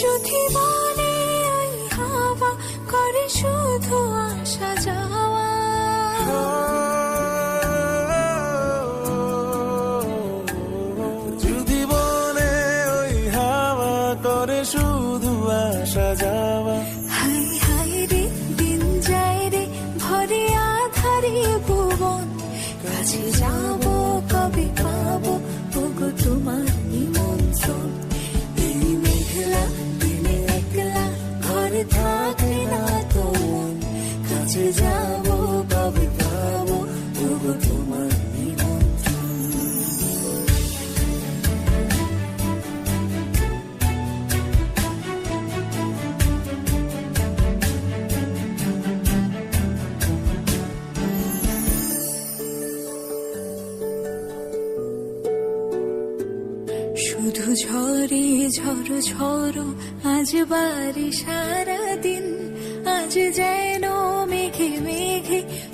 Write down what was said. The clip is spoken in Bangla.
যদি মনে ওই হাওয়া করে শুধু আসা যাওয়া। যদি বলে ওই হাওয়া করে শুধু আসা যাওয়া। হাই হাই রে দিন যায় রে ভরে আধারে ভুবন। কাছে যাব কাছে যাব কবে পাবো ওগো তোমার শুধু ঝরে ঝড় ঝড় আজ বাড়ি সারাদিন, আজ যেন